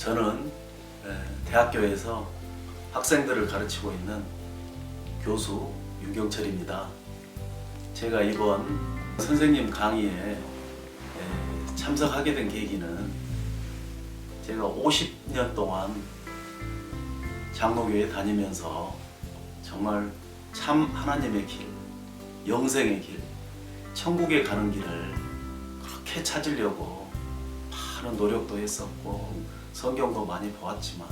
저는 에, 대학교에서 학생들을 가르치고 있는 교수 유경철입니다. 제가 이번 선생님 강의에 에, 참석하게 된 계기는 제가 50년 동안 장로교에 다니면서 정말 참 하나님의 길, 영생의 길, 천국에 가는 길을 그렇게 찾으려고 많은 노력도 했었고 성경도 많이 보았지만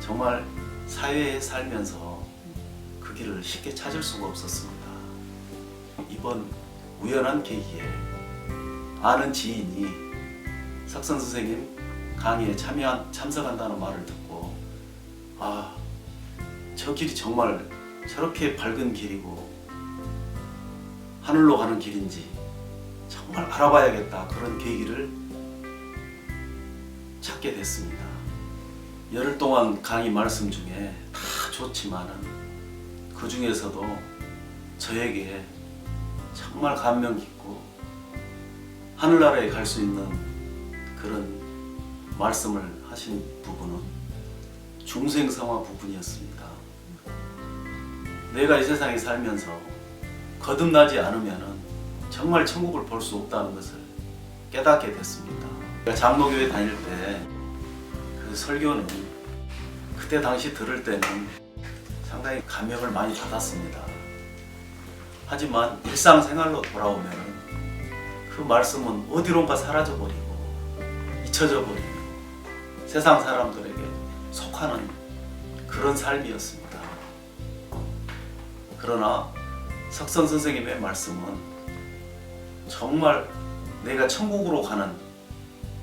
정말 사회에 살면서 그 길을 쉽게 찾을 수가 없었습니다. 이번 우연한 계기에 아는 지인이 석선 선생님 강의에 참여한 참석한다는 말을 듣고 아 저 길이 정말 저렇게 밝은 길이고 하늘로 가는 길인지 정말 알아봐야겠다 그런 계기를 찾게 됐습니다. 열흘 동안 강의 말씀 중에 다 좋지만은 그 중에서도 저에게 정말 감명 깊고 하늘나라에 갈 수 있는 그런 말씀을 하신 부분은 중생성화 부분이었습니다. 내가 이 세상에 살면서 거듭나지 않으면은 정말 천국을 볼 수 없다는 것을 깨닫게 됐습니다. 장로교회 다닐 때 그 설교는 그때 당시 들을 때는 상당히 감명을 많이 받았습니다. 하지만 일상생활로 돌아오면 그 말씀은 어디론가 사라져 버리고 잊혀져 버리고 세상 사람들에게 속하는 그런 삶이었습니다. 그러나 석선 선생님의 말씀은 정말 내가 천국으로 가는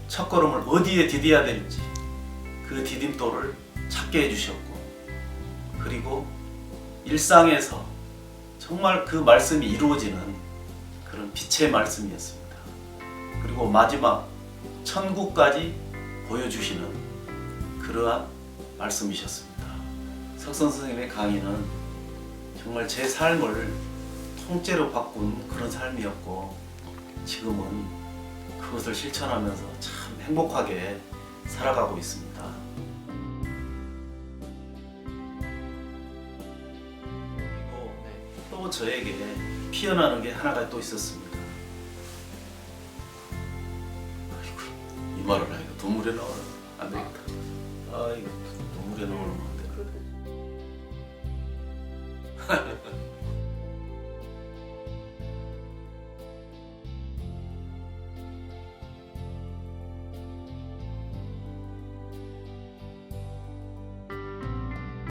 첫 걸음을 어디에 디뎌야 될지 그 디딤돌을 찾게 해주셨고 그리고 일상에서 정말 그 말씀이 이루어지는 그런 빛의 말씀이었습니다. 그리고 마지막 천국까지 보여주시는 그러한 말씀이셨습니다. 석선 선생님의 강의는 정말 제 삶을 통째로 바꾼 그런 삶이었고 지금은 그것을 실천하면서 참 행복하게 살아가고 있습니다. 그리고 또 저에게 피어나는 게 하나가 또 있었습니다. 아이고, 이 말을 하니까 눈물에 나오네. 안 되겠다. 아 이거 눈물에 나오는 건데.